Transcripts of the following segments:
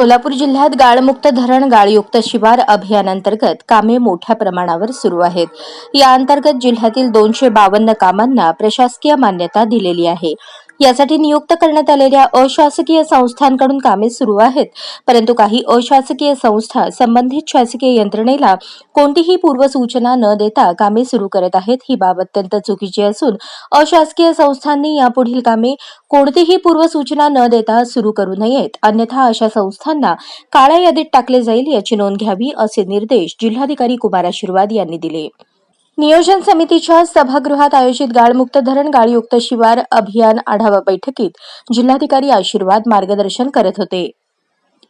सोलापूर जिल्ह्यात गाळमुक्त धरण गाळयुक्त शिवार अभियानांतर्गत कामे मोठ्या प्रमाणावर सुरू आहेत. या अंतर्गत जिल्ह्यातील दोनशे बावन्न कामांना प्रशासकीय मान्यता दिलेली आहे. यासाठी नियुक्त करण्यात आलेल्या अशासकीय संस्थांकडून कामे सुरू आहेत. परंतु काही अशासकीय संस्था संबंधित शासकीय यंत्रणेला कोणतीही पूर्वसूचना न देता कामे सुरू करत आहेत ही बाब अत्यंत चुकीची असून अशासकीय संस्थांनी यापुढील कामे कोणतीही पूर्वसूचना न देता सुरू करू नयेत. अन्यथा अशा संस्थांना काळ्या यादीत टाकले जाईल याची नोंद घ्यावी असे निर्देश जिल्हाधिकारी कुमार आशीर्वाद यांनी दिले. नियोजन समितीच्या सभागृहात आयोजित गाळमुक्त धरण गाळयुक्त शिवार अभियान आढावा बैठकीत जिल्हाधिकारी आशीर्वाद मार्गदर्शन करत होते.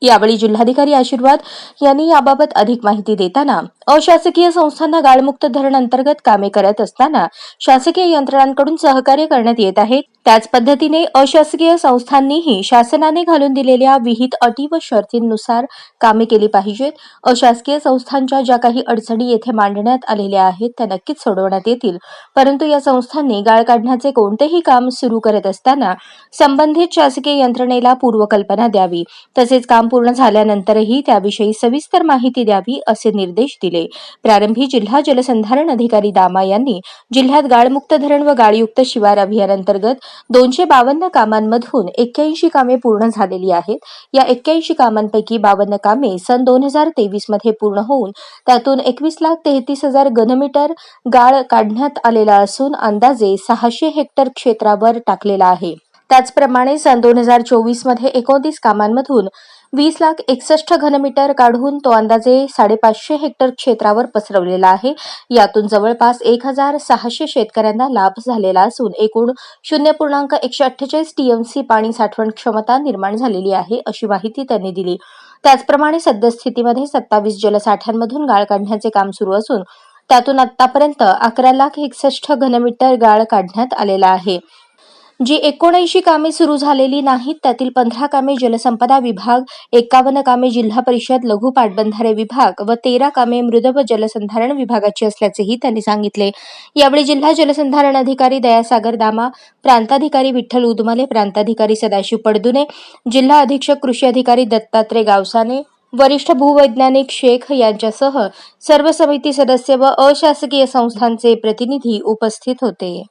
यावेळी जिल्हाधिकारी आशीर्वाद यांनी याबाबत अधिक माहिती देताना अशासकीय संस्थांना गाळमुक्त धरण अंतर्गत कामे करत असताना शासकीय यंत्रणांकडून सहकार्य करण्यात येत आहे. त्याच पद्धतीने अशासकीय संस्थांनीही शासनाने घालून दिलेल्या विहित अटी व शर्तींनुसार कामे केली पाहिजेत. अशासकीय संस्थांच्या ज्या काही अडचणी येथे मांडण्यात आलेल्या आहेत त्या नक्कीच सोडवण्यात येतील. परंतु या संस्थांनी गाळ काढण्याचे कोणतेही काम सुरू करत असताना संबंधित शासकीय यंत्रणेला पूर्वकल्पना द्यावी. तसेच काम पूर्ण झाल्यानंतरही त्याविषयी सविस्तर माहिती द्यावी असे निर्देश दिले. प्रारंभी जिल्हा जलसंधारण अधिकारी दामा यांनी जिल्ह्यात गाळमुक्त धरण व गाळयुक्त शिवार अभियानांतर्गत दोनशे बावन्न कामांमधून एक्क्याऐंशी कामे पूर्ण झालेली आहेत. या एक्क्याऐंशी कामांपैकी बावन्न कामे सन दोन हजार तेवीसमध्ये पूर्ण होऊन त्यातून एकवीस लाख तेहतीस हजार घनमीटर गाळ काढण्यात आलेला असून अंदाजे सहाशे हेक्टर क्षेत्रावर टाकलेला आहे. त्याचप्रमाणे सन दोन हजार चोवीसमध्ये एकोणतीस कामांमधून वीस लाख एकसष्ट घनमीटर काढून तो अंदाजे साडेपाचशे हेक्टर क्षेत्रावर पसरवलेला आहे. यातून जवळपास एक हजार सहाशे शेतकऱ्यांना लाभ झालेला असून एकूण शून्य पूर्णांक एकशे अठ्ठेचाळीस टीएमसी पाणी साठवण क्षमता निर्माण झालेली आहे अशी माहिती त्यांनी दिली. त्याचप्रमाणे सद्यस्थितीमध्ये सत्तावीस जलसाठ्यांमधून गाळ काढण्याचे काम सुरू असून त्यातून आतापर्यंत अकरा लाख एकसष्ट घनमीटर गाळ काढण्यात आलेला आहे. जी एकोणऐंशी कामे सुरू झालेली नाहीत त्यातील पंधरा कामे जलसंपदा विभाग एकावन्न कामे जिल्हा परिषद लघु पाटबंधारे विभाग व तेरा कामे मृद व जलसंधारण विभागाची असल्याचेही त्यांनी सांगितले. यावेळी जिल्हा जलसंधारण अधिकारी दयासागर दामा प्रांताधिकारी विठ्ठल उदमले प्रांताधिकारी सदाशिव पडदुने जिल्हा अधीक्षक कृषी अधिकारी दत्तात्रय गावसाने वरिष्ठ भूवैज्ञानिक शेख यांच्यासह सर्व समिती सदस्य व अशासकीय संस्थांचे प्रतिनिधी उपस्थित होते.